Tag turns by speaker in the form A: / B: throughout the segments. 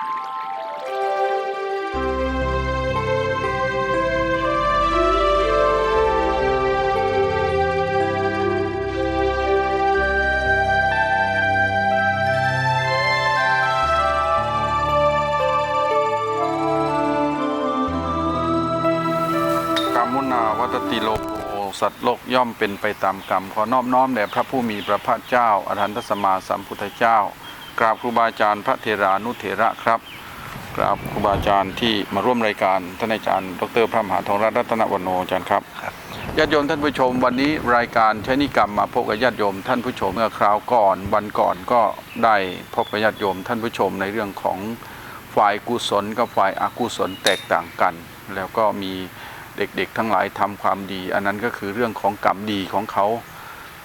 A: กรรมุนาวัตติโลกสัตว์โลกย่อมเป็นไปตามกรรม ขอนอบน้อมแด่พระผู้มีพระภาคเจ้า อรหันตสมมาสัมพุทธเจ้า กราบครูบาอาจารย์พระเทรานุเถระครับกราบครูบาอาจารย์ที่มาร่วมรายการท่านอาจารย์ดรพระมหาทองรัตน์รัตนวโนอาจารย์ครับญาติโยมท่านผู้ชมวันนี้รายการใช้นิกรรมมาพบกับญาติโยมท่านผู้ชมเมื่อคราวก่อนวันก่อนก็ได้พบกับญาติโยมท่านผู้ชมในเรื่องของฝ่ายกุศลกับฝ่ายอกุศลแตกต่างกัน แล้วก็มีเด็กๆทั้งหลายทำความดี อันนั้นก็คือเรื่องของกรรมดีของเขา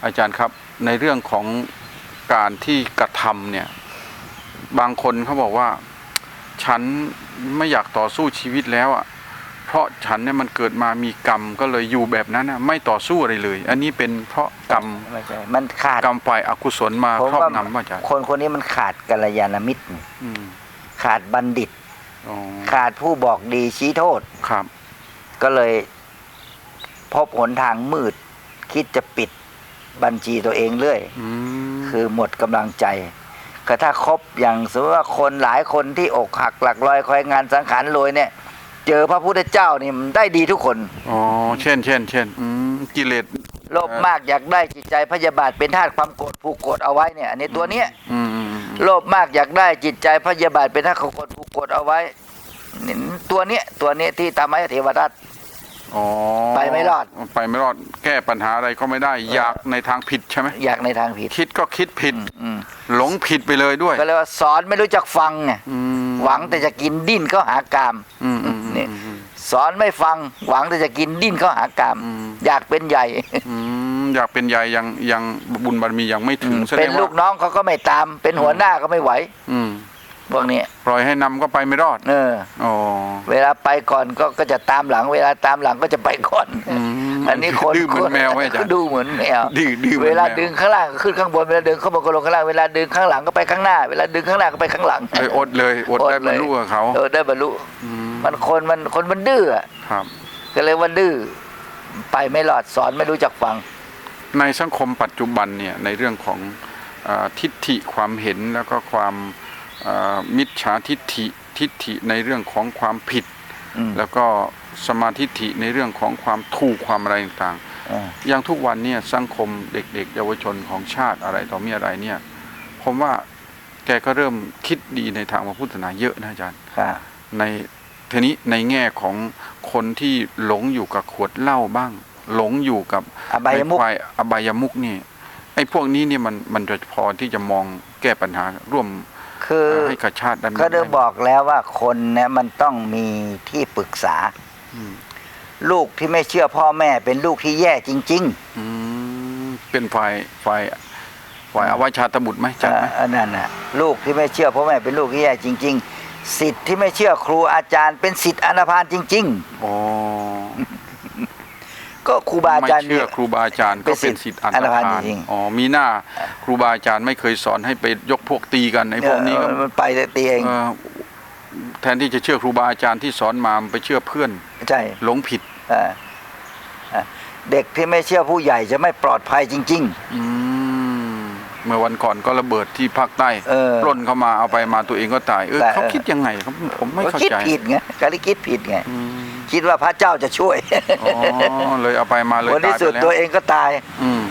A: อาจารย์ครับในเรื่องของการที่กระทำเนี่ย บางคนเขาบอกว่า ฉันไม่อยากต่อสู้ชีวิตแล้วอะ เพราะฉันเนี่ยมันเกิดมามีกรรมก็เลยอยู่แบบนั้นน่ะไม่ต่อสู้อะไรเลย อันนี้เป็นเพราะกรรม
B: ไม่ใช่มันขาด
A: กรรมฝ่ายอกุศลมา
B: ผม
A: ครอบ
B: ว่างำ
A: ว่าอาจารย์
B: คนคนนี้มันขาดกัลยาณมิตร
A: อืม
B: ขาดบัณฑิต
A: อ๋อ
B: ขาดผู้บอกดีชี้โทษ
A: ครับ
B: ก็เลยพบหนทางมืด คิดจะปิดบัญชีตัวเองเรื่อย
A: อืม
B: คือหมดกำลังใจ ก็ถ้าคบอย่างสมมติว่าคนหลายคนที่อกหักหลักลอยคอยงานสังขารรวยเนี่ย เจอพระพุทธเจ้านี่มันได้ดีทุกคน
A: อ๋อเช่นเช่นเช่นอืมกิเลส
B: โลภมากอยากได้จิตใจพยาบาทเป็นธาตุความโกรธผูกโกรธเอาไว้เนี่ยอันนี้ตัวเนี้ย
A: อืมอืมอืม
B: โลภมากอยากได้จิตใจพยาบาทเป็นธาตุความโกรธผูกโกรธเอาไว้นี่ตัวเนี้ยตัวเนี้ยที่ทำให้เทวทัต
A: อ๋อ
B: ไปไม่รอด
A: ไปไม่รอด แก้ปัญหาอะไรก็ไม่ได้ อยากในทางผิดใช่ไหม
B: อยากในทางผิด
A: คิดก็คิดผิด
B: อืม
A: หลงผิดไปเลยด้วย
B: ก็เลยว่าสอนไม่รู้จักฟังไง
A: อืม
B: หวังแต่จะกินดิ้นเข้าหากาม
A: อืมอืมอืม
B: นี่
A: อืม
B: สอนไม่ฟัง หวังแต่จะกินดิ้นเข้าหากาม
A: อืม
B: อยากเป็นใหญ่
A: อืมอยากเป็นใหญ่ยังยังบุญบารมียังไม่ถึงแสด
B: เป็น
A: ง
B: ลู
A: ว่าก
B: น้องเขาก็ไม่ตาม เป็นหัวหน้าก็ไม่ไหว
A: อืม
B: พวกนี้
A: ปล่อยให้นำก็ไปไม่รอด
B: เออ
A: อ๋อ
B: เวลาไปก่อนก็ก็จะตามหลัง เวลาตามหลังก็จะไปก่อน
A: อืม
B: อันนี้คน
A: ดื้อเหมือนแมวไหมอาจารย์
B: ดูเหมือนแมว
A: ดื้อดื้อเหมือน
B: เวลา
A: แมว
B: ดึงข้างล่างก็ขึ้นข้างบนเวลาดึงข้างบนก็ลงข้างล่างเวลาดึงข้างหลังก็ไปข้างหน้า เวลาดึงข้างหน้าก็ไปข้างหลัง
A: เลยอดเลยอดได้บรรลุกับเขา
B: เออได้บรรลุ
A: อืม
B: มันคนมันคนมันดื้ออะ
A: ครับ
B: ก็เลยว่าดื้อไปไม่รอดสอนไม่รู้จักฟัง
A: ในสังคมปัจจุบันเนี่ยในเรื่องของเออทิฏฐิความเห็นแล้วก็ความเอ่อ มิจฉาทิฏฐิทิฏฐิในเรื่องของความผิด
B: อืม
A: แล้วก็สมาธิฏฐิในเรื่องของความถูกความอะไรต่าง
B: เออ
A: ๆอย่างทุกวันเนี่ยสังคมเด็ก ๆ เยาวชนของชาติอะไรต่อมีอะไรเนี่ย ผมว่าแกก็เริ่มคิดดีในทางพระพุทธศาสนาเยอะนะอาจารย์
B: ค่ะ
A: ในทีนี้ในแง่ของคนที่หลงอยู่กับขวดเหล้าบ้าง หลงอยู่กับ
B: อบายมุข
A: ในควอบายมุกนี่ไอ้พวกนี้เนี่ยมันมันจะพอที่จะมองแก้ปัญหาร่วม
B: คือ
A: เอ่อให้กับชาติได้ไหม
B: ก็ได้บอกแล้วว่าคนเนี่ยมันต้องมีที่ปรึกษา
A: อืม
B: ลูกที่ไม่เชื่อพ่อแม่เป็นลูกที่แย่จริง
A: อืมเป็นฝ่ายฝ่ายฝ่ายอวชาตบุตรไหม
B: ๆ
A: จัดไหม
B: เออนั่นน่ะลูกที่ไม่เชื่อพ่อแม่เป็นลูกที่แย่จริง ๆ สิทธิ์ที่ไม่เชื่อครูอาจารย์ เป็นสิทธิ์อนาพานจริง
A: อ๋อ
B: ๆ ก็ครูบาอา
A: ไม่
B: จารย์
A: เชื่อครูบาอาจารย์
B: เป็
A: ก็
B: น
A: เป็น
B: สิ
A: สิ
B: ท
A: ท
B: ธิ์
A: ธิ์อันธ
B: อันธพาล
A: พาล
B: จริง
A: อ๋อมีหน้าครูบาอาจารย์ไม่เคยสอนให้ไปยกพวกตีกันไอ้พวกนี้ก็
B: เออมันไปแต่ตีเอง
A: เอ่อแทนที่จะเชื่อครูบาอาจารย์ที่สอนมามันไปเชื่อเพื่อน
B: ใช่
A: หลงผิด
B: เออเออเด็กที่ไม่เชื่อผู้ใหญ่จะไม่ปลอดภัยจริง
A: อืมเมื่อวันก่อนก็ระเบิดที่ภาคใต้
B: เออ
A: ปล้นเข้ามาเอาไปมาตัวเองก็ตายเออ
B: แต่
A: เขาคิดยังไงเขาผม
B: ๆ
A: ไม่
B: ก็
A: เข้า
B: คิด
A: ใจ
B: ผิดไงก็เลยคิดผิดไง
A: อืม
B: คิดว่าพระเจ้าจะช่วย
A: อ๋อเลยเอาไปมาเลย
B: ผลที่
A: ตาย
B: สุ
A: ไป
B: ด
A: แล้ว
B: ตัวเองก็ตาย
A: อืม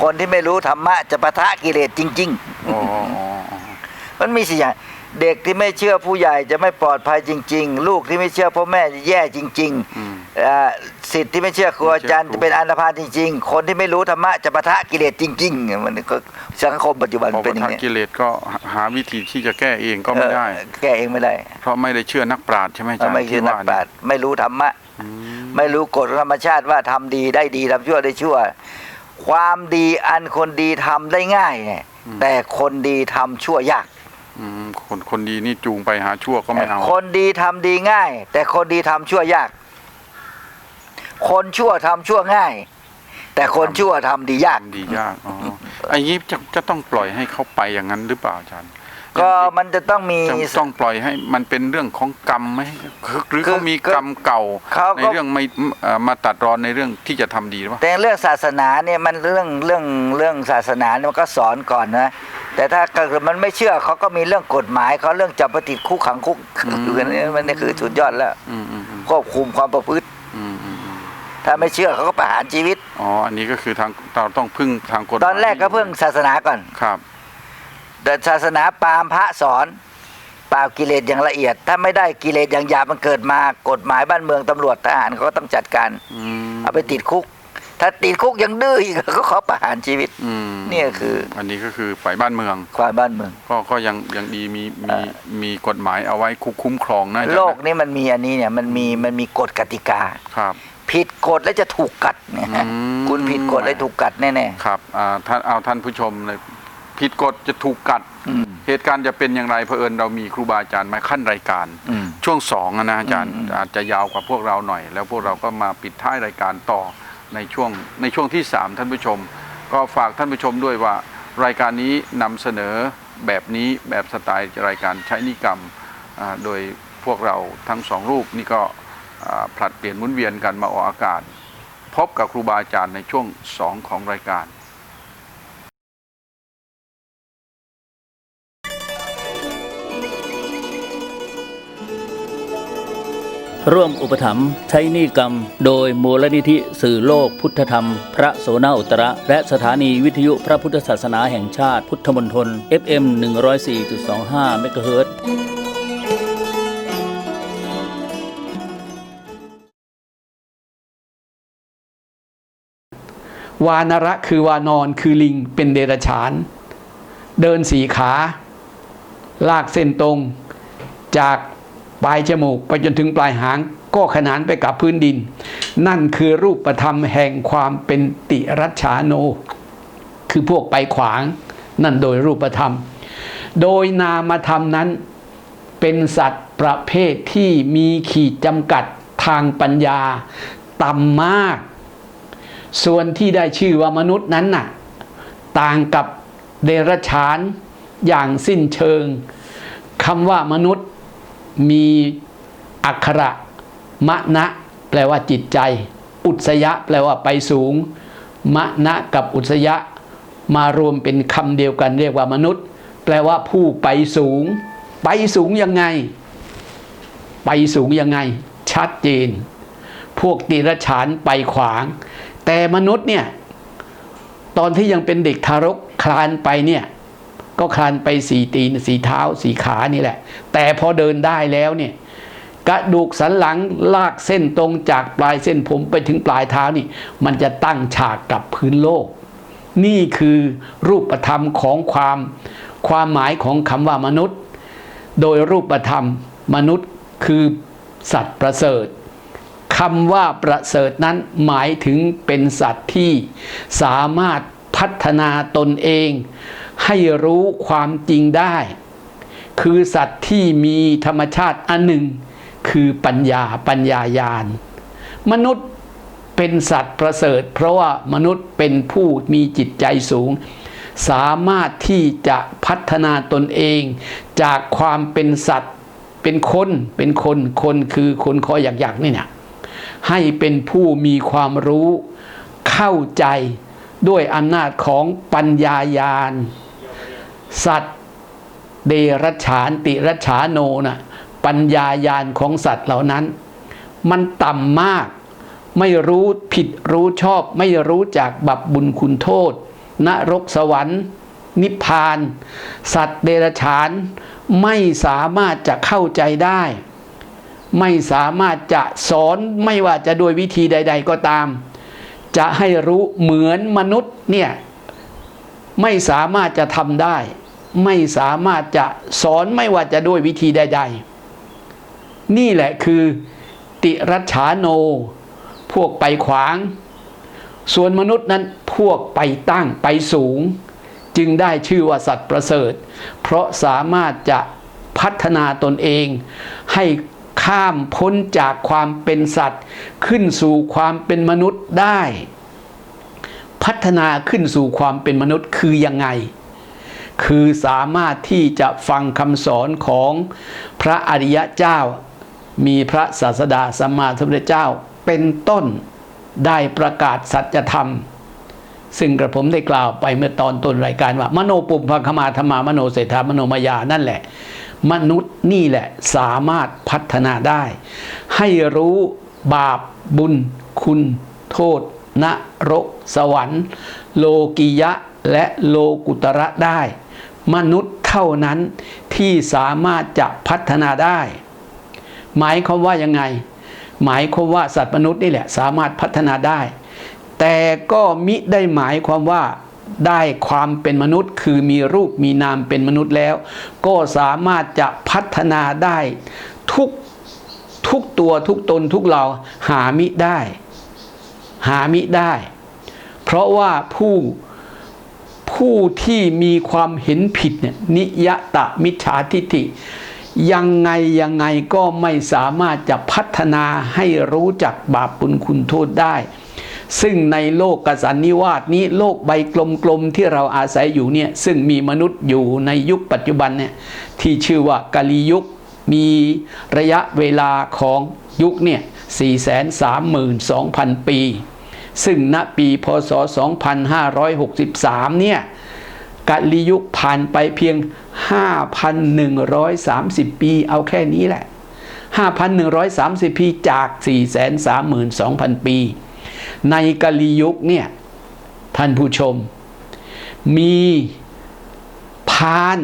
B: คนที่ไม่รู้ธรรมะจะปะทะกิเลสจริง
A: อ๋ออ๋ออ๋อ
B: ๆมันมีสิอย่าง เด็กที่ไม่เชื่อผู้ใหญ่จะไม่ปลอดภัยจริง ๆ ลูกที่ไม่เชื่อพ่อแม่จะแย่จริง
A: อืม
B: ๆเอ่อสิทธิ์ที่ไม่เชื่อครูอาจารย์
A: ไม่เชื่อครู
B: จะเป็นอันธพาลจริง ๆ คนที่ไม่รู้ธรรมะจะปะทะกิเลสจริงๆมันก็สังคมปัจจุบัน
A: พอ
B: เป็
A: ป
B: น
A: ระ
B: อย่าง
A: ทะ
B: นี้
A: กิเลสก็หาวิธีที่จะแก้เองก็ไม่ได้
B: เออแก้เองไม่ได้
A: เพราะไม่ได้เชื่อนักปราชญ์ใช่ไหมอาจารย์
B: ไม่คือนัก
A: ที่ว่า
B: ปราชญ์ไม่รู้ธรรมะ
A: อืม
B: ไม่รู้กฎธรรมชาติว่าทำดีได้ดีทำชั่วได้ชั่ว ความดีอันคนดีทำได้ง่ายไงแต่คนดีทำชั่วยาก
A: อืมคนคนดีนี่จูงไปหาชั่วก็ไม่เอา
B: คนดีทำดีง่าย แต่คนดีทำชั่วยาก คนชั่วทำชั่วง่าย แต่คนชั่วทำดียาก
A: ทำดียาก อ๋อไอ้นี้จะจะต้องปล่อยให้เขาไปอย่างนั้นหรือเปล่าอาจารย์
B: ก็มันจะต้องมี
A: จะต้องปล่อยให้มันเป็นเรื่องของกรรมไหมหรือ
B: คือ
A: เขามีกรรมเก่า
B: เขาก็
A: ในเรื่องไม่เอ่อมาตัดรอนในเรื่องที่จะทำดีหรือเปล่า
B: แต่เรื่องศาสนาเนี่ยมันเรื่องเรื่องเรื่องศาสนาเนี่ยมันก็สอนก่อนนะแต่ถ้าเกิดมันไม่เชื่อเขาก็มีเรื่องกฎหมายเขาเรื่องจับไปติดคุกขังคุกคืออันนี้มันนี่คือสุดยอดแล้ว
A: อืมอืมอืม
B: ควบคุมความประพฤติ
A: อืมอืมอืม
B: ถ้าไม่เชื่อเขาก็ประหารชีวิต
A: อ๋ออันนี้ก็คือทางเราต้องพึ่งทางกฎหมาย
B: ตอนแรกก็เพิ่งศาสนาก่อน
A: ครับ
B: แต่ศาสนาปรามพระสอนปราบกิเลสอย่างละเอียด ถ้าไม่ได้กิเลสอย่างหยาบมันเกิดมากฎหมายบ้านเมืองตำรวจทหารเขาก็ต้องจัดการ
A: อืม
B: เอาไปติดคุก ถ้าติดคุกยังดื้ออีกก็ขอประหารชีวิต
A: อืม
B: เนี่ยคือ
A: อันนี้ก็คือฝ่ายบ้านเมือง
B: ความบ้านเมือง
A: ก็ก็ยังยังดีมีมีมีกฎหมายเอาไว้คุ้มครองนะอาจารย์นะ
B: โลกนี้มันมีอันนี้เนี่ยมันมีมันมีกฎกติกา
A: ครับ
B: ผิดกฎแล้วจะถูกกัดเนี่ย
A: อืม
B: คุณผิดกฎแล้วถูกกัดแน่
A: ครับอ่าท่านเอาท่านผู้ชมเลย ผิดกฎจะถูกกัด
B: ๆอืม
A: เหตุการณ์จะเป็นอย่างไรเผอิญเรามีครูบาอาจารย์มาขั้นรายการ
B: อืม
A: ช่วงสองอะนะอาจารย์
B: อืม
A: อาจจะยาวกว่าพวกเราหน่อย แล้วพวกเราก็มาปิดท้ายรายการต่อในช่วงในช่วงที่สามท่านผู้ชม ก็ฝากท่านผู้ชมด้วยว่ารายการนี้นำเสนอแบบนี้แบบสไตล์รายการใช้นิกรรมอ่าโดยพวกเราทั้งสองรูปนี่ก็อ่าผลัดเปลี่ยนหมุนเวียนกันมาออกอากาศ พบกับครูบาอาจารย์ในช่วงสองของรายการ
C: ร่วมอุปถัมภ์ใช้นี้กรรม โดยมูลนิธิสื่อโลกพุทธธรรม พระโสนาอุตระ และสถานีวิทยุพระพุทธศาสนาแห่งชาติพุทธมณฑล FM 104.25เมกะเฮิรตซ์
D: วานระคือวานอนคือลิงเป็นเดรัจฉาน เดินสีขา ลากเส้นตรงจาก ปลายจมูกไปจนถึงปลายหางก็ขนานไปกับพื้นดิน นั่นคือรูปธรรมแห่งความเป็นติรัชาโน คือพวกไปขวาง นั่นโดยรูปธรรม โดยนามธรรมนั้น เป็นสัตว์ประเภทที่มีขีดจำกัดทางปัญญาต่ำมาก ส่วนที่ได้ชื่อว่ามนุษย์นั้นน่ะ ต่างกับเดรัจฉานอย่างสิ้นเชิงคำว่ามนุษย์ มีอักขระมะนะแปลว่าจิตใจ อุสยะแปลว่าไปสูง มะนะกับอุสยะ มารวมเป็นคำเดียวกันเรียกว่ามนุษย์ แปลว่าผู้ไปสูง ไปสูงยังไง ไปสูงยังไง ชัดเจน พวกติรฉานไปขวาง แต่มนุษย์เนี่ย ตอนที่ยังเป็นเด็กทารกคลานไปเนี่ย ก็คลานไปสี่ตีนสี่เท้าสี่ขานี่แหละ แต่พอเดินได้แล้วเนี่ยกระดูกสันหลังลากเส้นตรงจากปลายเส้นผมไปถึงปลายเท้านี่ มันจะตั้งฉากกับพื้นโลก นี่คือรูปธรรมของความความหมายของคำว่ามนุษย์ โดยรูปธรรมมนุษย์คือสัตว์ประเสริฐคำว่าประเสริฐนั้นหมายถึงเป็นสัตว์ที่สามารถพัฒนาตนเอง ให้รู้ความจริงได้ คือสัตว์ที่มีธรรมชาติอันหนึ่ง คือปัญญาปัญญายาณมนุษย์เป็นสัตว์ประเสริฐ เพราะว่ามนุษย์เป็นผู้มีจิตใจสูง สามารถที่จะพัฒนาตนเอง จากความเป็นสัตว์เป็นคนเป็นคนคนคือคนคออยากๆนี่เนี่ยให้เป็นผู้มีความรู้เข้าใจด้วยอำนาจของปัญญายาณ สัตว์เดรัจฉานติรัจฉาโนนะปัญญายาณของสัตว์เหล่านั้น มันต่ำมาก ไม่รู้ผิดรู้ชอบ ไม่รู้จากบับบุญคุณโทษนรกสวรรค์ นิพพาน สัตว์เดรัจฉานไม่สามารถจะเข้าใจได้ ไม่สามารถจะสอนไม่ว่าจะโดวยวิธีใด ๆ ก็ตาม จะให้รู้เหมือนมนุษย์เนี่ย ไม่สามารถจะทำได้ ไม่สามารถจะสอนไม่ว่าจะด้วยวิธีใดๆ นี่แหละคือติรัชาโน พวกไปขวาง ส่วนมนุษย์นั้นพวกไปตั้งไปสูง จึงได้ชื่อว่าสัตว์ประเสริฐ เพราะสามารถจะพัฒนาตนเอง ให้ข้ามพ้นจากความเป็นสัตว์ ขึ้นสู่ความเป็นมนุษย์ได้ พัฒนาขึ้นสู่ความเป็นมนุษย์คือยังไง คือสามารถที่จะฟังคำสอนของพระอริยเจ้า มีพระศาสดาสัมมาสัมพุทธเจ้า เป็นต้นได้ประกาศสัจธรรม ซึ่งกระผมได้กล่าวไปเมื่อตอนต้นรายการว่า มโนปุพพคมาธรรมามโนเศรษฐามโนมายานั่นแหละ มนุษย์นี่แหละสามารถพัฒนาได้ ให้รู้บาปบุญ คุณ โทษนรกสวรรค์ โลกิยะและโลกุตระได้ มนุษย์เท่านั้นที่สามารถจะพัฒนาได้ หมายความว่ายังไง หมายความว่าสัตว์มนุษย์นี่แหละสามารถพัฒนาได้ แต่ก็มิได้หมายความว่าได้ความเป็นมนุษย์ คือมีรูปมีนามเป็นมนุษย์แล้ว ก็สามารถจะพัฒนาได้ทุกทุกตัวทุกตนทุกเราหามิได้ หามิได้ เพราะว่าผู้ ผู้ที่มีความเห็นผิดเนี่ยนิยตะมิจฉาทิฏฐิ ยังไงยังไงก็ไม่สามารถจะพัฒนาให้รู้จักบาปบุญคุณโทษได้ ซึ่งในโลกกสันนิวาสนี้โลกใบกลมๆที่เราอาศัยอยู่เนี่ยซึ่งมีมนุษย์อยู่ในยุคปัจจุบันเนี่ยที่ชื่อว่ากาลียุคมีระยะเวลาของยุคเนี่ย432,000 ปี ซึ่งณปีพศ 2563 เนี่ยกาลยุคผ่านไปเพียง 5,130 ปีเอาแค่นี้แหละ 5,130 ปีจาก 432,000 ปี ในกาลยุคเนี่ยท่านผู้ชม มีพาน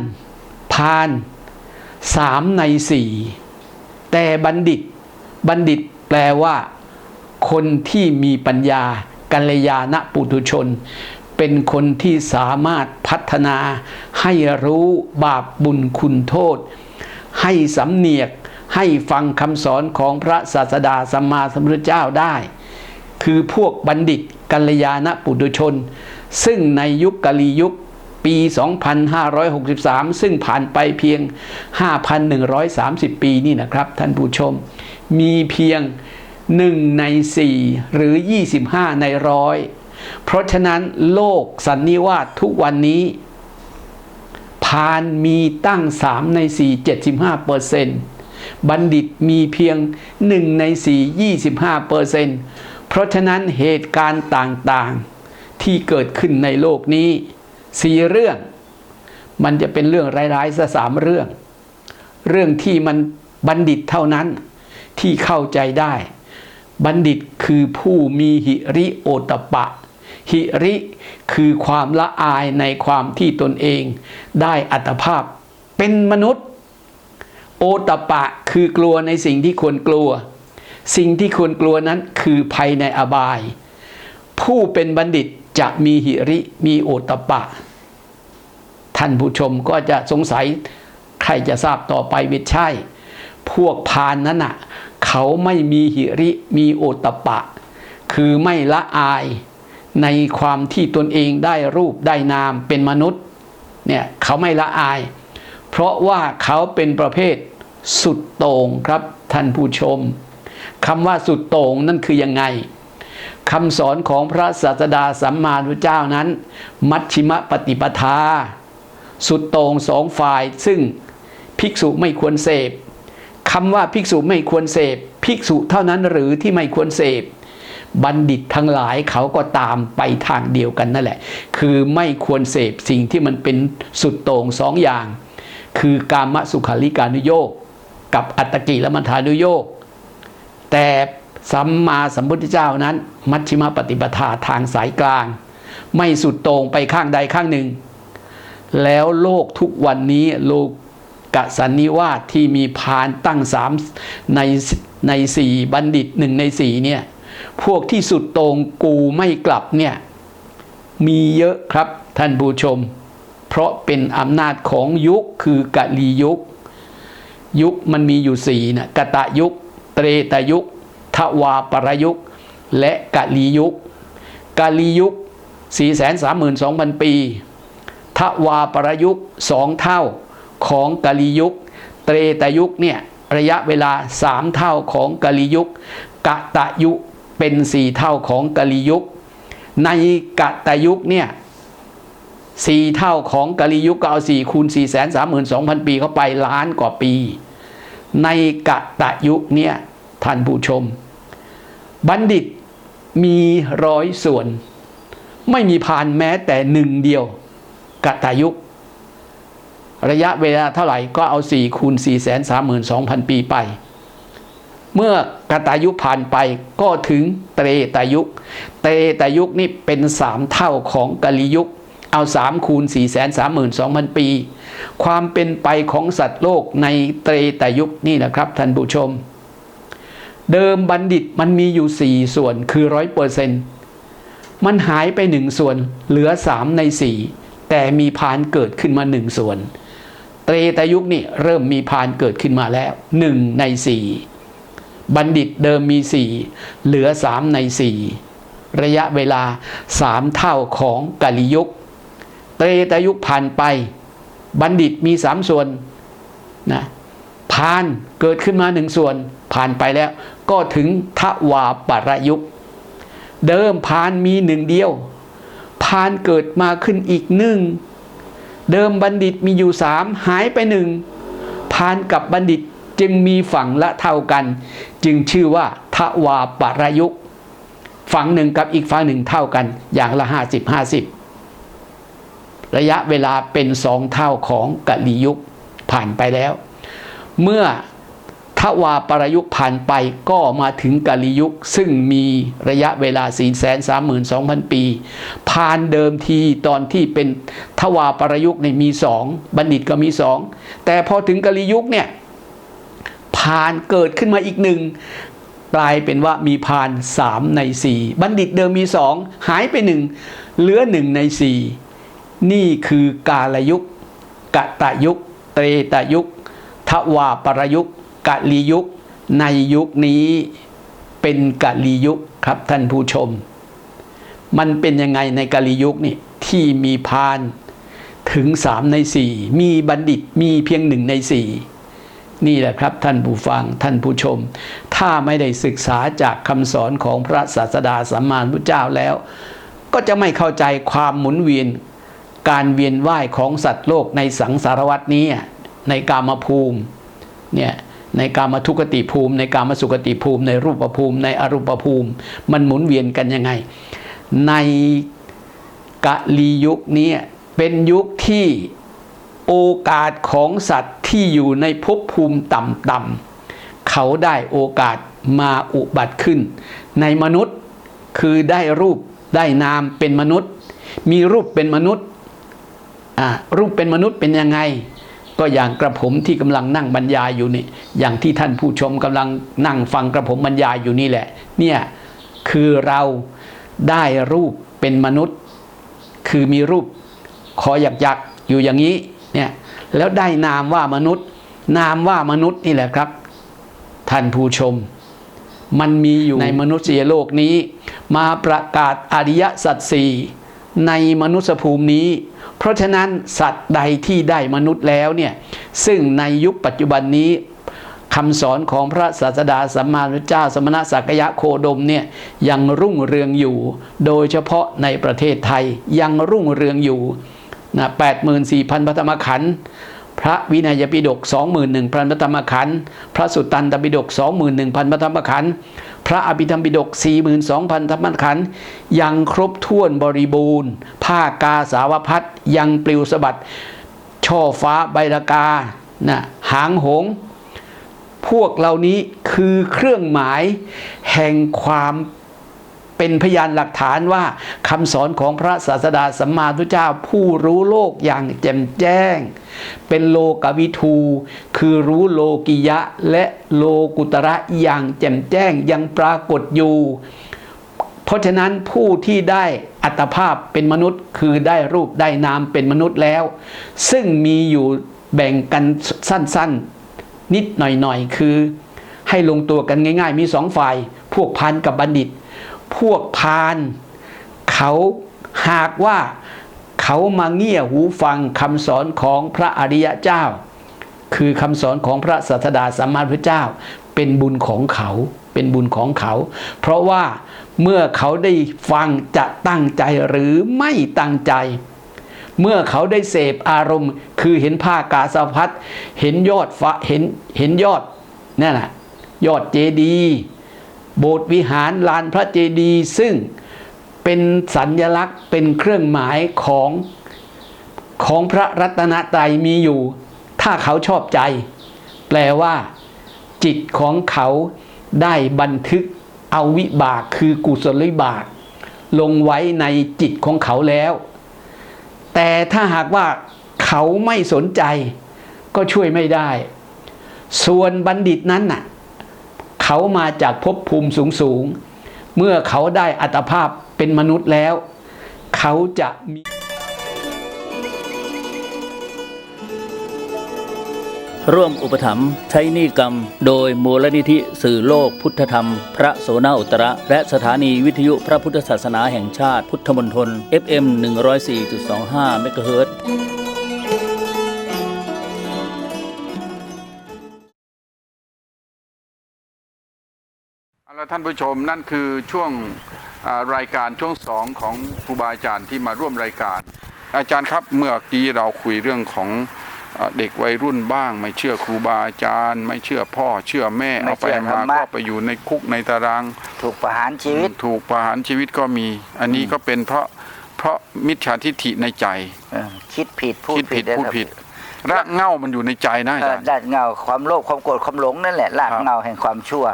D: พานสามในสี่แต่บัณฑิตบัณฑิตแปลว่า คนที่มีปัญญากัลยาณปุถุชน เป็นคนที่สามารถพัฒนาให้รู้บาปบุญคุณโทษ ให้สำเนียกให้ฟังคำสอนของพระศาสดาสัมมาสัมพุทธเจ้าได้ คือพวกบัณฑิตกัลยาณปุถุชน ซึ่งในยุคกาลียุคปี 2563 ซึ่งผ่านไปเพียง 5,130 ปีนี่นะครับ ท่านผู้ชม มีเพียง 1 ใน 4 หรือ 25 ในร้อยเพราะฉะนั้นโลกสันนิวาสทุกวันนี้พานมีตั้ง 3 ใน 4 75เปอร์เซนต์บัณฑิตมีเพียง 1 ใน 4 25เปอร์เซนต์เพราะฉะนั้นเหตุการณ์ต่างๆ ที่เกิดขึ้นในโลกนี้สี่เรื่อง มันจะเป็นเรื่องร้ายๆซะสามเรื่อง เรื่องที่มันบัณฑิตเท่านั้นที่เข้าใจได้ บัณฑิตคือผู้มีหิริโอตปะ หิริคือความละอายในความที่ตนเอง ได้อัตภาพ เป็นมนุษย์ โอตปะคือกลัวในสิ่งที่ควรกลัว สิ่งที่ควรกลัวนั้นคือภัยในอบาย ผู้เป็นบัณฑิตจะมีหิริมีโอตปะ ท่านผู้ชมก็จะสงสัยใครจะทราบต่อไปไม่ใช่ พวกพานนั้นน่ะ เขาไม่มีหิริมีโอตปะ คือไม่ละอายในความที่ตนเองได้รูปได้นามเป็นมนุษย์เนี่ยเขาไม่ละอาย เพราะว่าเขาเป็นประเภทสุดโต่งครับท่านผู้ชมคำว่าสุดโต่งนั่นคือยังไงคำสอนของพระศาสดาสัมมาสัมพุทธเจ้านั้น มัชชิมปฏิปทา สุดโต่งสองฝ่ายซึ่งภิกษุไม่ควรเสพ คำว่าภิกษุไม่ควรเสพ ภิกษุเท่านั้นหรือที่ไม่ควรเสพ บัณฑิตทั้งหลายเขาก็ตามไปทางเดียวกันนั่นแหละ คือไม่ควรเสพสิ่งที่มันเป็นสุดโต่งสองอย่าง คือกามสุขาริการุโยกกับอัตตกิลมัฐานุโยกแต่สัมมาสัมพุทธเจ้านั้น มัชฌิมปฏิปทาทางสายกลาง ไม่สุดโต่งไปข้างใดข้างหนึ่ง แล้วโลกทุกวันนี้โลก กสันนิวาสที่มีพานตั้งสามในในสี่บัณฑิตหนึ่งในสี่เนี่ยพวกที่สุดโต่งกูไม่กลับเนี่ยมีเยอะครับท่านผู้ชม เพราะเป็นอำนาจของยุคคือกะลียุค ยุคมันมีอยู่สี่นะกะตะยุค เตรตยุคทวาปรยุค และกะลียุคกะลียุค432,000 ปีทวาปรยุคสองเท่า ของกะลียุค เตรตยุคเนี่ยระยะเวลาสามเท่าของกะลียุคกะตะยุเป็นสี่เท่าของกะลียุค ในกะตะยุคเนี่ยสี่เท่าของกาลียุคก็เอาสี่คูณสี่แสนสามหมื่นสองพันปีเข้าไปล้านกว่าปี ในกะตะยุคเนี่ยท่านผู้ชม บัณฑิตมีร้อยส่วน ไม่มีพานแม้แต่หนึ่งเดียวกะตะยุค ระยะเวลาเท่าไหร่ก็เอา4คูณ4 3 2 0 0 0 ปีไป เมื่อกตายุผ่านไปก็ถึงเตรตายุเตรตายุนี่เป็นสามเท่าของกาลียุคเอา3คูณ4 3 2 0 0 0 ปี ความเป็นไปของสัตว์โลกในเตรตายุคนี่นะครับท่านผู้ชม เดิมบัณฑิตมันมีอยู่ 4 ส่วนคือร้อยเปอร์เซนต์มันหายไปหนึ่งส่วนเหลือ 3 ใน 4 แต่มีพานเกิดขึ้นมาหนึ่งส่วน เตรตยุคนี่เริ่มมีพานเกิดขึ้นมาแล้วหนึ่งในสี่บัณฑิตเดิมมีสี่เหลือสามในสี่ระยะเวลาสามเท่าของกาลิยุค เตรตยุคผ่านไป บัณฑิตมีสามส่วนนะพานเกิดขึ้นมาหนึ่งส่วน ผ่านไปแล้ว ก็ถึงทวาปรยุค เดิมพานมีหนึ่งเดียว พานเกิดมาขึ้นอีกหนึ่ง เดิมบัณฑิตมีอยู่สามหายไปหนึ่งพานกับบัณฑิตจึงมีฝั่งละเท่ากัน จึงชื่อว่าทวาปรยุกฝั่งหนึ่งกับอีกฝั่งหนึ่งเท่ากัน อย่างละห้าสิบห้าสิบระยะเวลาเป็นสองเท่าของกะลียุคผ่านไปแล้ว เมื่อ วาปรยุกผ่านไปก็มาถึงกาลยุค ซึ่งมีระยะเวลา 4 3 2 0 0 0 ปี ผ่านเดิมทีตอนที่เป็นทวาปรยุกต์เนี่ยมีสองบัณฑิตก็มีสองแต่พอถึงกาลยุคเนี่ยผ่านเกิดขึ้นมาอีกหนึ่งกลายเป็นว่ามีผ่านสามในสี่บัณฑิตเดิมมีสองหายไปหนึ่งเหลือหนึ่งในสี่นี่คือกาลยุคกะตะยุค เตรตะยุคทวาปรยุค กะลียุคในยุคนี้เป็นกะลียุคครับท่านผู้ชม มันเป็นยังไงในกะลียุคนี่ที่มีพานถึงสามในสี่มีบัณฑิตมีเพียงหนึ่งในสี่นี่แหละครับท่านผู้ฟังท่านผู้ชม ถ้าไม่ได้ศึกษาจากคำสอนของพระศาสดาสัมมาสัมพุทธเจ้าแล้ว ก็จะไม่เข้าใจความหมุนเวียน การเวียนว่ายของสัตว์โลกในสังสารวัตนี้ในกามภูมิเนี่ย ในกามทุกติภูมิ ในกามสุกติภูมิ ในรูปภูมิ ในอรูปภูมิ มันหมุนเวียนกันยังไง ในกะลียุคนี้เป็นยุคที่โอกาสของสัตว์ที่อยู่ในภพภูมิต่ำๆเขาได้โอกาสมาอุบัติขึ้น ในมนุษย์คือได้รูปได้นามเป็นมนุษย์ มีรูปเป็นมนุษย์รูปเป็นมนุษย์เป็นยังไง ก็อย่างกระผมที่กำลังนั่งบรรยายอยู่นี่ อย่างที่ท่านผู้ชมกำลังนั่งฟังกระผมบรรยายอยู่นี่แหละ เนี่ยคือเราได้รูปเป็นมนุษย์ คือมีรูปคอหยักยักอยู่อย่างนี้เนี่ยแล้วได้นามว่ามนุษย์ นามว่ามนุษย์นี่แหละครับ ท่านผู้ชม มันมีอยู่ในมนุษยโลกนี้ มาประกาศอริยสัจสี่ในมนุษยภูมินี้ เพราะฉะนั้นสัตว์ใดที่ได้มนุษย์แล้วเนี่ยซึ่งในยุคปัจจุบันนี้คำสอนของพระศาสดาสัมมาสัมพุทธเจ้า สมณะสักยะโคดมเนี่ยยังรุ่งเรืองอยู่ โดยเฉพาะในประเทศไทยยังรุ่งเรืองอยู่นะ84,000พระธรรมขันธ์พระวินัยปิฎก21,000พระธรรมขันธ์พระสุตตันตปิฎก21,000พระธรรมขันธ์ พระอภิธรรมปิฎก42,000ธรรมขันธ์ยังครบถ้วนบริบูรณ์ ผ้ากาสาวพัดยังปลิวสะบัด ช่อฟ้าใบละกานะหางหง พวกเหล่านี้คือเครื่องหมายแห่งความ เป็นพยานหลักฐานว่าคำสอนของพระศาสดาสัมมาสัมพุทธเจ้าผู้รู้โลกอย่างแจ่มแจ้ง เป็นโลกวิทูคือรู้โลกิยะและโลกุตระอย่างแจ่มแจ้งยังปรากฏอยู่ เพราะฉะนั้นผู้ที่ได้อัตภาพเป็นมนุษย์คือได้รูปได้นามเป็นมนุษย์แล้ว ซึ่งมีอยู่แบ่งกันสั้นๆ นิดหน่อยๆ คือให้ลงตัวกันง่าย ๆ มีสองฝ่าย พวกพันกับบัณฑิต พวกพานเขาหากว่าเขามาเงี่ยหูฟังคำสอนของพระอริยเจ้า คือคำสอนของพระสัสดาสัมมาสัมพุทธเจ้า เป็นบุญของเขาเป็นบุญของเขา เพราะว่าเมื่อเขาได้ฟังจะตั้งใจหรือไม่ตั้งใจ เมื่อเขาได้เสพอารมณ์ คือเห็นผ้ากาสาวพัดเห็นยอดฟ้าเห็นเห็นยอดนั่นแหละยอดเจดีย์ โบสถ์วิหารลานพระเจดีย์ซึ่งเป็นสัญญลักษณ์เป็นเครื่องหมายของของพระรัตนตรัยมีอยู่ ถ้าเขาชอบใจ แปลว่า จิตของเขาได้บันทึกเอาวิบากคือกุศลวิบาก ลงไว้ในจิตของเขาแล้ว แต่ถ้าหากว่าเขาไม่สนใจ ก็ช่วยไม่ได้ ส่วนบัณฑิตนั้นน่ะ เขามาจากภพภูมิสูงสูง เมื่อเขาได้อัตภาพเป็นมนุษย์แล้ว เขาจะมี
C: ร่วมอุปถัมภ์ใช้นี้กรรม โดยมูลนิธิสื่อโลกพุทธธรรม พระโสนาอุตระ และสถานีวิทยุพระพุทธศาสนาแห่งชาติพุทธมณฑล FM 104.25เมกะเฮิรตซ์
A: เอาละท่านผู้ชมนั่นคือช่วงอ่ารายการช่วงสองของครูบาอาจารย์ที่มาร่วมรายการ อาจารย์ครับเมื่อกี้เราคุยเรื่องของอ่าเด็กวัยรุ่นบ้าง ไม่เชื่อครูบาอาจารย์ ไม่เชื่อพ่อเชื่อแม่
B: ไม่
A: เอาไป
B: เชื่อธร
A: มาร
B: มะ
A: ก็ไปอยู่ในคุกในตาราง
B: ถูกประหารชีวิต
A: ถูกประหารชีวิตก็มี อันนี้ก็เป็นเพราะเพราะมิจฉาทิฐิในใจ
B: เออคิดผิดพูด
A: คิดผิด
B: ได้
A: พูด
B: ครับ
A: ผิดรากเหง้ามันอยู่ในใจนะอา
B: เออ
A: จารย์
B: ด้านเงาความโลภความโกรธความหลงนั่นแหละราก
A: ครับ
B: เงาแห่งความชั่ว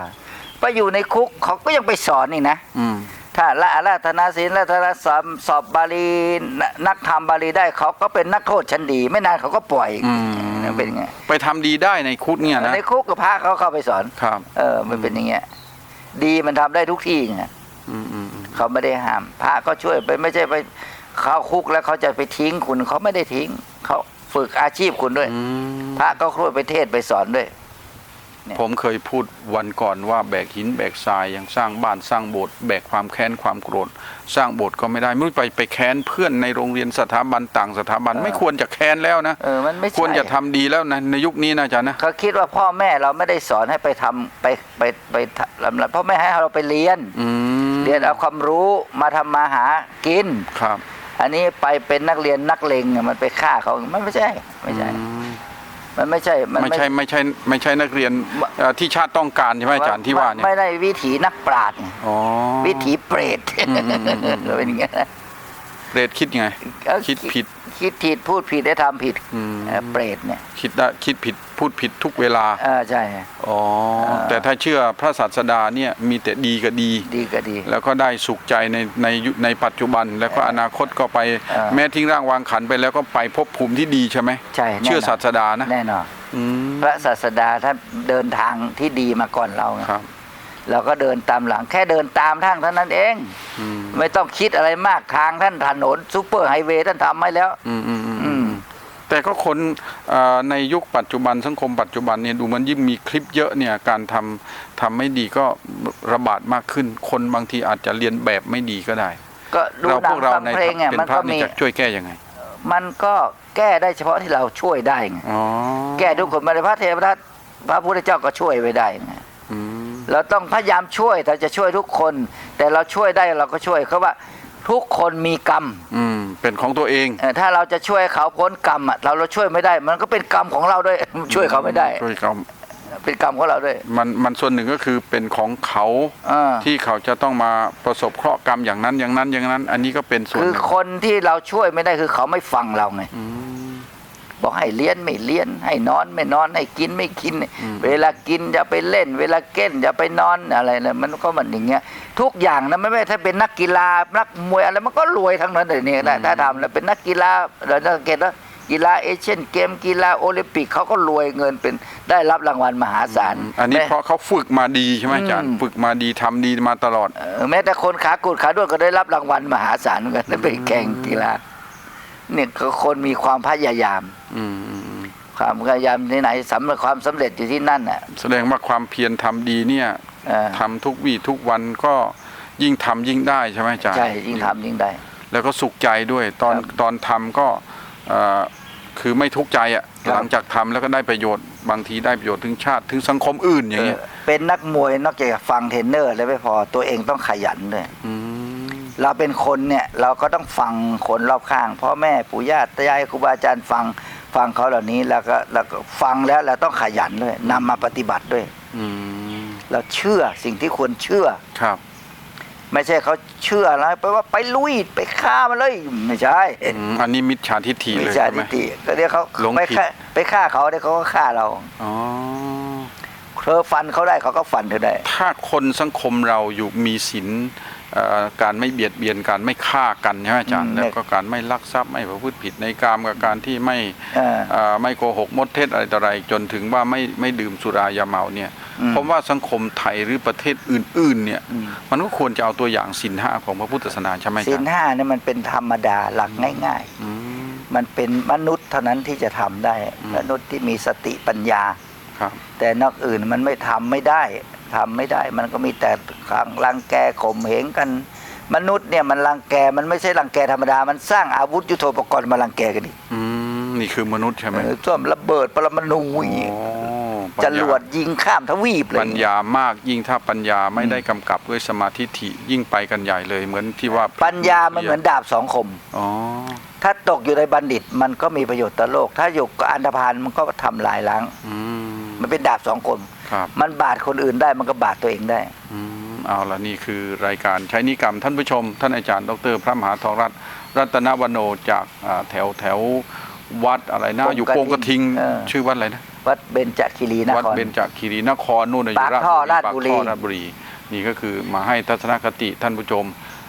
B: ไปอยู่ในคุกเขาก็ยังไปสอนนี่นะ
A: อืม
B: ถ้าละอาราธนาศีลละธนาสอบสอบบาลีนนักธรรมบาลีได้เขาก็เป็นนักโทษชั้นดี ไม่นานเขาก็ปล่อย
A: อืม
B: เป็นไง
A: ไปทำดีได้ในคุกเนี่ยนะ
B: ในคุกกับพระเขาเข้าไปสอน
A: ครับ
B: เออ มันเป็นอย่างเงี้ยดีมันทำได้ทุกที่ไง
A: อืมอืมอืม
B: เขาไม่ได้ห้าม พระก็ช่วยไปไม่ใช่ไปเข้าคุกแล้วเขาจะไปทิ้งคุณเขาไม่ได้ทิ้งเขาฝึกอาชีพคุณด้วย
A: อืม
B: พระก็ช่วยไปเทศน์ไปสอนด้วยเนี่ย
A: ผมเคยพูดวันก่อนว่าแบกหินแบกทรายยังสร้างบ้านสร้างโบสถ์แบกความแค้นความโกรธ สร้างโบสถ์ก็ไม่ได้ไม่รู้ไปไปแค้นเพื่อนในโรงเรียนสถาบันต่างสถาบันไม่ควรจะแค้นแล้วนะ
B: เออมันไม่ใช่
A: ควรจะทำดีแล้วนะในยุคนี้นะอาจารย์นะ
B: เขาคิดว่าพ่อแม่เราไม่ได้สอนให้ไปทำไปไปไปลำลับพ่อแม่ให้เราไปเรียน
A: อืม
B: เรียนเอาความรู้มาทำมาหากิน
A: ครับ
B: อันนี้ไปเป็นนักเรียนนักเลงเนี่ยมันไปฆ่าเขามันไม่ใช่ไม่ใช่
A: อื ม
B: มันไม่ใช่มัน
A: ไม่ใช่ไม่ใช่ไม่ใช่นักเรียนเอ่อที่ชาติต้องการใช่ไหมอาจารย์ที่ว่าเนี่ย
B: ไม่ได้วิถีนักปราชญ์ไง
A: อ๋อ
B: วิถีเปรต
A: อืมอืมอืมอืม
B: เป็นอย่างเงี้ยนะ
A: เรดคิดไง
B: เอ้า
A: คิดผิด
B: คิดผิดพูดผิดได้ทำผิด
A: อืม
B: เอ่อเปรตเนี่ย
A: คิดได้คิดผิด พูดผิดทุกเวลา
B: เออใช่
A: อ๋อ
B: อ่า
A: แต่ถ้าเชื่อพระศาสดาเนี่ยมีแต่ดีกับดี
B: ดีก็ดี
A: แล้วก็ได้สุขใจในในยุในปัจจุบันแล้วก็อนาคตก็ไป
B: เออ
A: แม้ทิ้งร่างวางขันไปแล้วก็ไปพบภูมิที่ดีใช่ไหม
B: ใช่แน่นอน
A: เชื่อศาสดานะ
B: แน่นอน
A: อืม
B: พระศาสดาท่านเดินทางที่ดีมาก่อนเราไง
A: ครับ
B: เราก็เดินตามหลังแค่เดินตามทางเท่านั้นเอง
A: อืม
B: ไม่ต้องคิดอะไรมากทางท่านถนนซูเปอร์ไฮเวย์ท่านทำไว้แล้ว
A: อืมอืมอืม
B: อืม
A: แต่ก็คนเอ่อในยุคปัจจุบันสังคมปัจจุบันเนี่ยดูมันยิ่งมีคลิปเยอะเนี่ยการทำทำไม่ดีก็ระบาดมากขึ้น คนบางทีอาจจะเรียนแบบไม่ดีก็ได้
B: ก็ดู
A: เรา
B: หนั
A: พ
B: ง
A: วกเรา
B: ฟัง
A: ใน
B: เพลงเนี่ย
A: เป็น
B: มัน
A: พระ
B: ก็
A: นี่
B: มี
A: จะช่วยแก้ยังไง
B: มันก็แก้ได้เฉพาะที่เราช่วยได้ไง
A: อ๋อ
B: แก้ทุกคนไม่ได้พระเทวทัตพระพุทธเจ้าก็ช่วยไว้ได้ไง
A: อืม
B: เราต้องพยายามช่วยแต่จะช่วยทุกคน แต่เราช่วยได้เราก็ช่วยเขาว่า ทุกคนมีกรรม
A: อืมเป็นของตัวเอง
B: เอ่อถ้าเราจะช่วยเขาพ้นกรรมอะเราเราช่วยไม่ได้ มันก็เป็นกรรมของเราด้วย ช่วยเขาไม่ได้
A: ช่วยเขา
B: เป็นกรรมของเราด้วย
A: มันมันส่วนหนึ่งก็คือเป็นของเขา
B: อ่า
A: ที่เขาจะต้องมาประสบเคราะห์กรรมอย่างนั้นอย่างนั้นอย่างนั้น อันนี้ก็เป็นส่วน
B: คือ
A: หนึ่ง
B: คนที่เราช่วยไม่ได้คือเขาไม่ฟังเราไง
A: อืม
B: บอกให้เลี้ยนไม่เลี้ยน ให้นอนไม่นอนให้กินไม่กิน
A: อืม
B: เวลากินอย่าไปเล่น เวลาเก้นอย่าไปนอนอะไรนะมันก็มันอย่างเงี้ยทุกอย่างนะไม่ไม่ถ้าเป็นนักกีฬานักมวยอะไรมันก็รวยทั้งนั้นเลยเนี่ยนะถ้าทำแล้วเป็นนักกีฬาเราสังเกตว่ากีฬาเอเชียนเกมกีฬาโอลิมปิกเขาก็รวยเงินเป็นได้รับรางวัลมหาศาล
A: อันนี้
B: แม้
A: เพราะเขาฝึกมาดีใช่ไหมอาจารย์
B: อืม
A: ฝึกมาดีทำดีมาตลอด
B: เออแม้แต่คนขากุดขาด้วนก็ได้รับรางวัลมหาศาลเหมือนกันไปแข่งกีฬา เนี่ยคือคนมีความพยายาม
A: อืมอืมอืม
B: ความพยายามที่ไหนสำเร็จความสำเร็จอยู่ที่นั่นน่ะ
A: แสดงว่าความเพียรทำดีเนี่ย
B: เออ
A: ทำทุกวี่ทุกวันก็ยิ่งทำยิ่งได้ใช่ไหมอาจารย์
B: ใช่ยิ่งทำยิ่งได้
A: แล้วก็สุขใจด้วยตอน
B: ครับ
A: ตอนทำก็เอ่อคือไม่ทุกข์ใจอะ
B: ครับ
A: หลังจากทำแล้วก็ได้ประโยชน์บางทีได้ประโยชน์ถึงชาติถึงสังคมอื่นอย่างเงี้ย
B: เออเป็นนักมวยนอกจากฟังเทรนเนอร์แล้วไม่พอตัวเองต้องขยันด้วย
A: ม
B: เราเป็นคนเนี่ยเราก็ต้องฟังคนรอบข้างพ่อแม่ปู่ย่าตายายครูบาอาจารย์ฟังฟังเขาเหล่านี้แล้วก็แล้วก็ฟังแล้วเราต้องขยันด้วยนำมาปฏิบัติด้วย
A: อืม
B: เราเชื่อสิ่งที่ควรเชื่อ
A: ครับ
B: ไม่ใช่เขาเชื่อแล้วไปว่าไปลุยไปฆ่ามันเลยไม่ใช่
A: อืมอันนี้มิจฉาทิฏฐิ
B: ไม่
A: เลย
B: ใช่
A: ใช่ไหม
B: ทิฏฐิก็เดี๋ยวเขา
A: หลง
B: ไป
A: ผิด
B: ฆ่าไปฆ่าเขาเดี๋ยวเขาก็ฆ่าเรา
A: อ๋อ
B: เธอฟันเขาได้เขาก็ฟันเธอได้
A: ถ้าคนสังคมเราอยู่มีศีลเอ่อ การไม่เบียดเบียนการไม่ฆ่ากันใช่ไหมอาจารย์
B: อืม
A: แล้วก็การไม่ลักทรัพย์ไม่ประพฤติผิดในกามกับการที่ไม่
B: เออ
A: เอ่อไม่โกหกมดเท็จอะไรต่ออะไร จนถึงว่าไม่ไม่ดื่มสุรายาเมาเนี่ย
B: อืม
A: ผมว่าสังคมไทยหรือประเทศอื่น ๆ เนี่ย
B: อืม
A: มันก็ควรจะเอาตัวอย่างศีลห้าของพระพุทธศาสนาใช่ไหมอา
B: ศี
A: จา
B: ล
A: รย์
B: ห้าเนี่ยมันเป็นธรรมดาหลักง่าย
A: อืม
B: ๆมันเป็นมนุษย์เท่านั้นที่จะทำได้
A: อืม
B: มนุษย์ที่มีสติปัญญา
A: ครับ
B: แต่นอกอื่นมันไม่ทำไม่ได้ ทำไม่ได้ มันก็มีแต่ขังรังแกข่มเหงกัน มนุษย์เนี่ยมันรังแกมันไม่ใช่รังแกธรรมดา มันสร้างอาวุธยุโทโธปกรณ์มารังแกกันอีก
A: อืมนี่คือมนุษย์ใช่ไหม
B: เออส่วนระเบิดปรมาณูอีก
A: โอ้
B: จ
A: ปัญญา
B: รวดยิงข้ามทวีปเลย
A: ปัญญามากยิ่งถ้าปัญญาไม่ได้กำกับด้วยสมาธิฐิยิ่งไปกันใหญ่เลยเหมือนที่ว่า
B: ปัญญามันเหมือนดาบสองคม
A: อ๋อ
B: ถ้าตกอยู่ในบัณฑิตมันก็มีประโยชน์ต่อโลก ถ้าอยู่กับอันธพาลมันก็ทำลายล้าง
A: อืม
B: มันเป็นดาบสองคม
A: ครับ
B: มันบาดคนอื่นได้มันก็บาดตัวเองได้
A: อืมเอาละนี่คือรายการใช้นิกรรมท่านผู้ชม ท่านอาจารย์ ดร พระมหาทองรัตน์รัตนวโนจากอ่าแถวแถววัดอะไรนะ
B: โป่ง
A: อยู่โป่งกระทิง
B: เออ
A: ชื่อวัดอะไรนะ
B: วัดเบญจคีรีน
A: วัด
B: คร
A: เบญจคีรีนครนู่นน่ะอยู่
B: ปากท่อราชบุรี
A: ปกท่อราชบุรีนี่ก็คือมาให้ทัศนคติท่านผู้ชม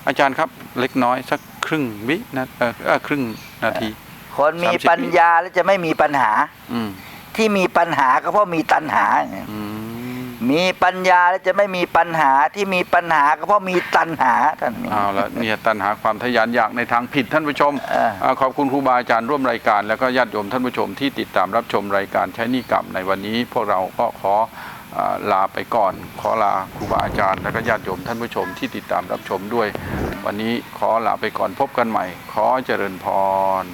A: อาจารย์ครับเล็กน้อยสักครึ่งวินะเออเออครึ่งนาที
B: คนมี
A: สามสิบ
B: ปัญญาแล้วจะไม่มีปัญหา
A: อืม
B: ที่มีปัญหาก็เพราะมีตัณหา
A: อืม
B: มีปัญญาแล้วจะไม่มีปัญหาที่มีปัญหาก็เพราะมีตัณหาท่านนี้
A: เอาละเนี่ยตัณหาความทะยานอยากในทางผิดท่านผู้ชม
B: เออ
A: อ่าขอบคุณครูบาอาจารย์ร่วมรายการ แล้วก็ญาติโยมท่านผู้ชมที่ติดตามรับชมรายการใช้หนี่กรรมในวันนี้ พวกเราก็ขออ่าลาไปก่อน ขอลาครูบาอาจารย์ แล้วก็ญาติโยมท่านผู้ชมที่ติดตามรับชมด้วย วันนี้ขอลาไปก่อนพบกันใหม่ ขอเจริญพร